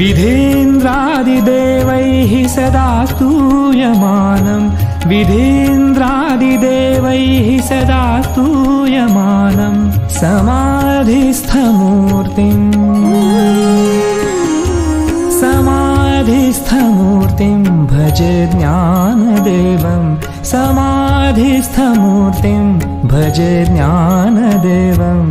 विधेन्द्रादिदेवैः सदा स्तूयमानं विधेन्द्रादिदेवैः सदा स्तूयमानं समाधिस्थमूर्तिम्। समाधिस्थमूर्तिं भज ज्ञानदेवं समाधिस्थमूर्तिं भज ज्ञानदेवम्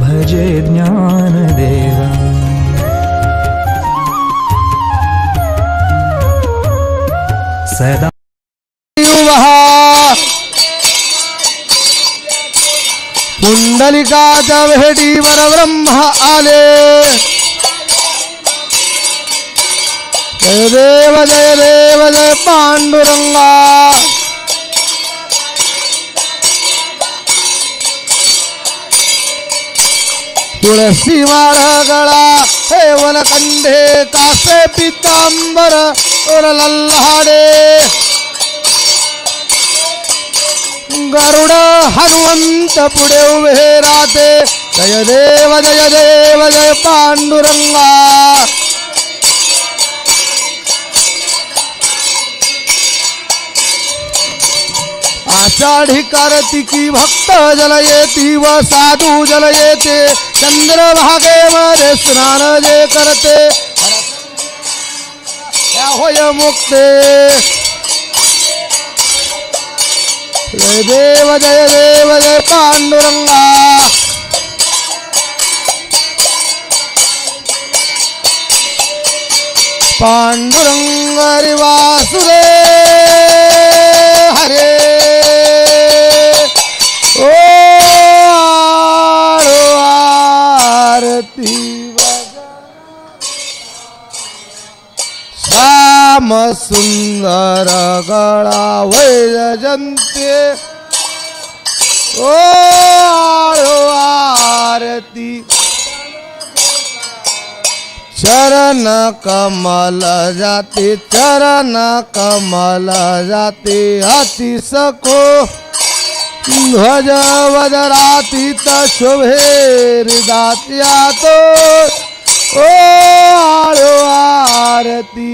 भज ज्ञानदेवम् सदा पुंडलिकाच्या भेटीवर ब्रह्मा आले। जय देव जय देव जय पांडुरंगा। तुळसी माळ गळा हे वनकंडे कासे पितांबर लल्हाडे गरुड हनुमंत पुढे उभे राहते. जय देव जय देव जय पांडुरंगा. आषाढी कार्तिकी भक्त जल येती व साधू जल येते. चंद्रभागेमध्ये स्नान जे करते। त्या होय मुक्ते। जय देव जय देव जय पांडुरंगा। पांडुरंग हरि श्याम सुंदर गळा वैजंते ओ आरो आरती। चरण कमल जाते चरण कमल जाते अति सको। ध्वज वजरातीत शोभे हृदात्या तो ओ आरती।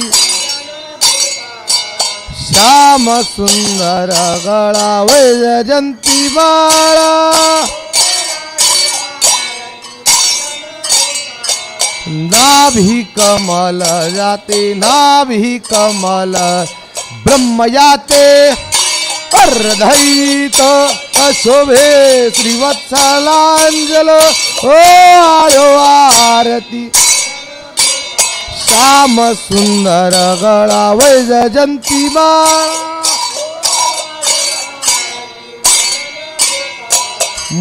श्याम सुंदर गळा वैजयंती बाळा. नाभी कमल जाते नाभी कमल ब्रह्मयाते अर्धैत अशोभे श्रीवत्सलांजल. ओ आयो आरती. श्याम सुंदर गळा वैजयंती माळा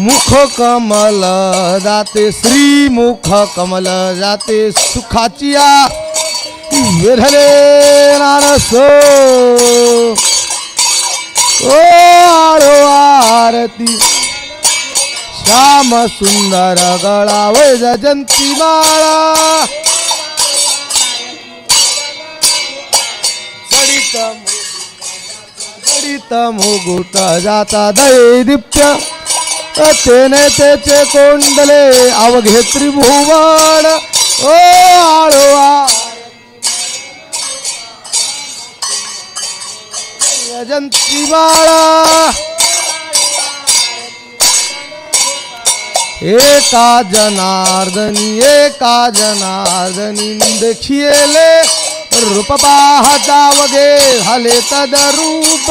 मुख कमल जाते श्री मुख कमल जाते सुखाचिया विरले नानसो ओ आरो आरती. श्याम सुंदर गळा वैजयंती माळा जडित जडित मुगुट जाता दैदिप्य तेने तेचे कोंडले अवघे त्रिभुवन। ओ आळवा। यजंती बाळा। एका जनार्दनी एका जनार्दनी देखिएले रूप पाहता वगे झाले तदरूप.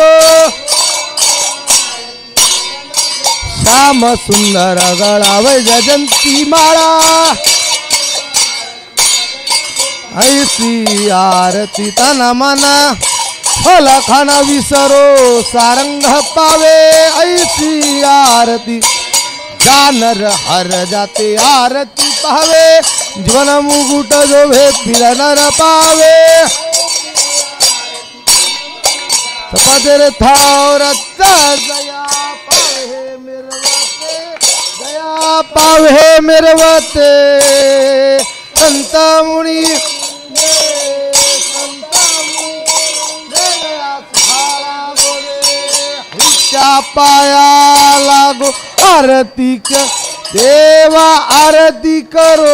श्याम सुंदर गळाव वैजयंती माळा. ऐसी आरती तन मना. फल विसरो सारंग पावे. ऐसी आरती जानर हर जाते आरती पावे जीवन मुकुट जोभे फिरनर पावे। पदर थावर दया पावे मिरवते दया पावे मिरवते। संत मुनी पाया लागो आरती देवा आरती करो.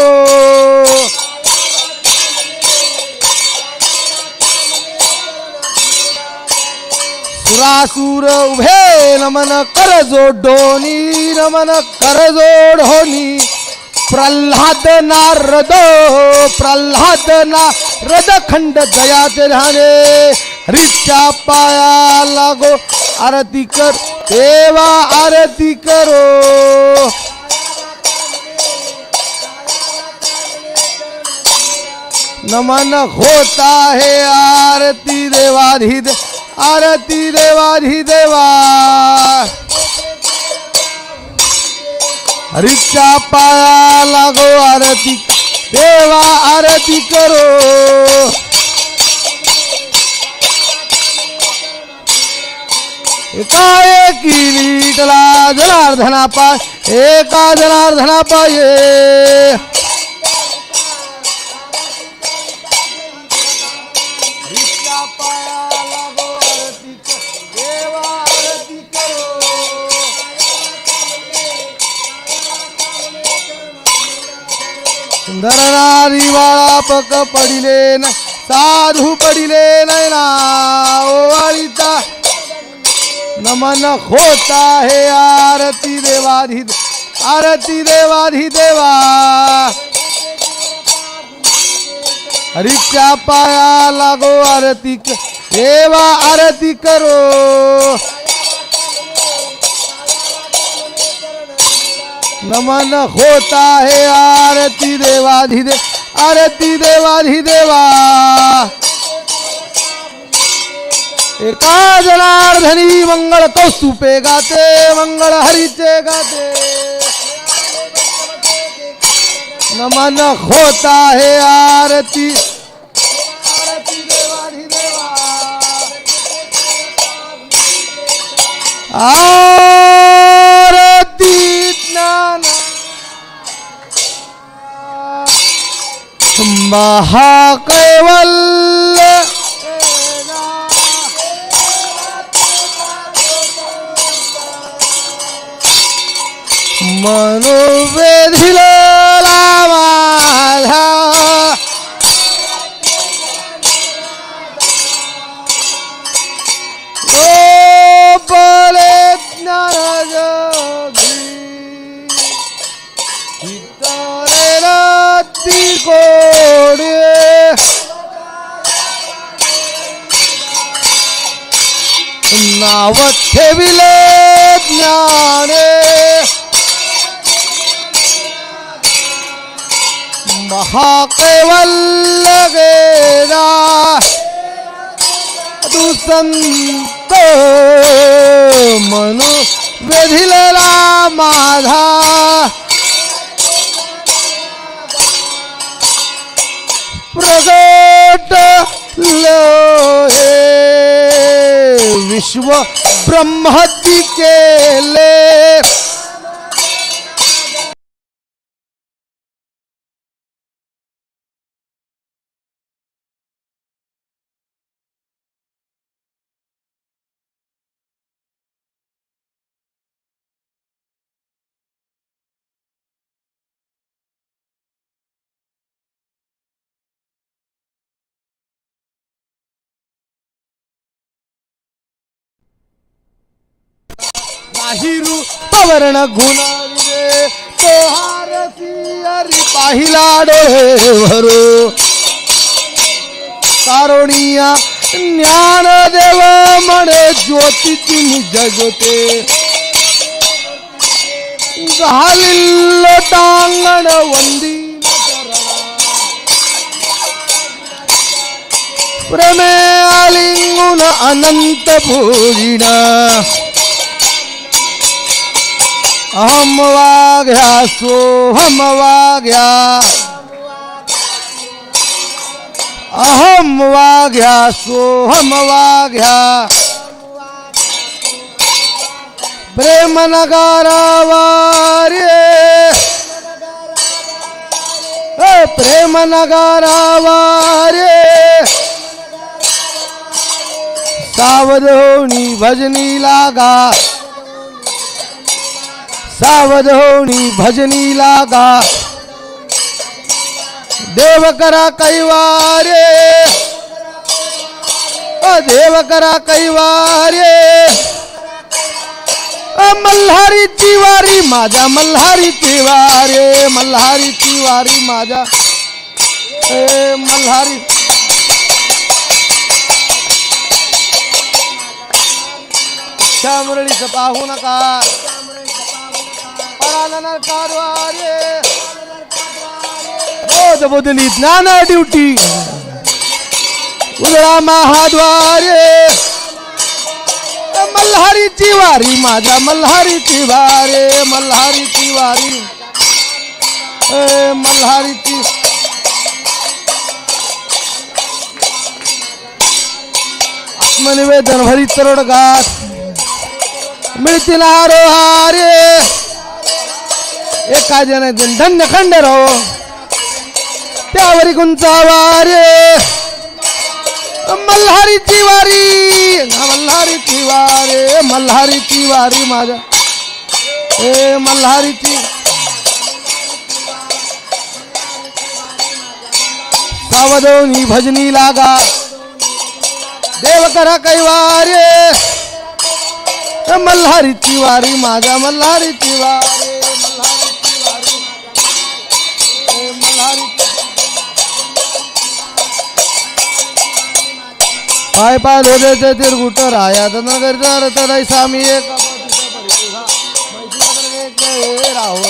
सुरासुर उभे नमन कर जोडोनी नमन कर जोड होनी प्रल्हाद नारद प्रल्हाद नारद खंड दयाचे ध्याने हरीच्या पाया लागो, आरती कर, देवा आरती करो। नमन होता है आरती देवाधि आरती देवाधि देवा हरीच्या पाया लागो, आरती, देवा आरती करो। एकाएकी नीटला जनार्दना पाय एका जनार्दना पाय हरीच्या सुंदर नारी वाळा पक पडिले न साधू पडिले नैना ओवाळीता नमन होता है आरती देवाधि आरती देवाधि देवा। हरीच्या पाया लागो आरती देवा आरती करो। नमन होता है आरती देवाधि दे आरती देवाधि देवा। एका जनार्दनी मंगळ कौस्तुपे गाते मंगळ हरीचे गाते। नमन होता है आरती। आरती ज्ञान महाकैवल्य मनोवेधिला माझा नाव ठेविले. महाकैवल्य गेला तू संत मनु वेधिलेला माझा प्रगट हे विश्व ब्रह्मती केले बाहिरू पवरण गुणाविरे तो हारसी हरी पाहिला डोळे भरू कारुणिया ज्ञान देव म्हणे ज्योतीची जगते घालिल्ल टांगण वंदी प्रेमे आलिंगुन अनंत पूजिना अहम वाघ्या सोहम वाघ्या अहम वाघ्या सोहम वाघ्या प्रेम नगारावारे। ए प्रेम नगारावारे। सावधोणी भजनी लागा। सावध होणी भजनी लागा. देव करा कैवारे. अ देव करा कैवारे. अ मल्हारी तिवारी माझ्या मल्हारी तिवारे मल्हारी तिवारी माझ्या. ए मल्हारी. श्यामरळीचं पाहू नका. रोज बदली ज्ञान ड्युटी. उजळा महाद्वारे. मल्हारीची वारी माझ्या मल्हारीची वारे मल्हारीची वारी. ए मल्हारीची. आत्मनिवेदन हरी भरी तरडगात. मिळतील आरोहारे. एका धन्य खंड राहो त्यावरी गुंचावारे. मल्हारीची वारी. मल्हारीची वारे. मल्हारीची वारी माझ्या. ए मल्हारीची. सावधोनी भजनी लागा. देव करा कैवारे मल्हारीची वारी माझ्या मल्हारीची वारे मल्हारी पाय पाय धोदेचे तिरगुट राया नगरदार तदाई सामी एक राहो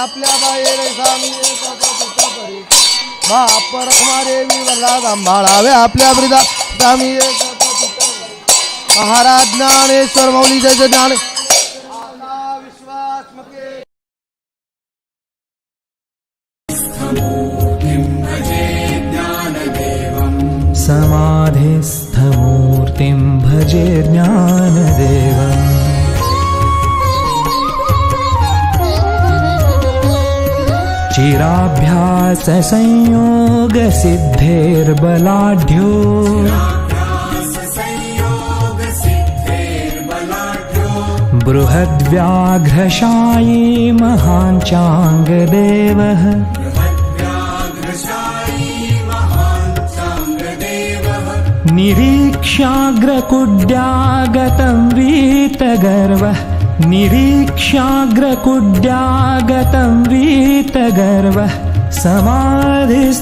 आपल्या बाहेर सामी एक बाप रखमारे सांभाळावे आपल्या ब्रिदा स्वामी एक महाराज ज्ञानेश्वर मौली जय ज्ञान. चिराभ्याससंयोगसिद्धेर्बलाढ्यो बृहद्व्याघ्रशायी महाञ्चाङ्गदेवः निरीक्ष्याग्रकुड्यागतं वीतगर्वः। निरीक्ष्याग्रकुड्यागतं वीतगर्वः समाधिस्थमूर्ति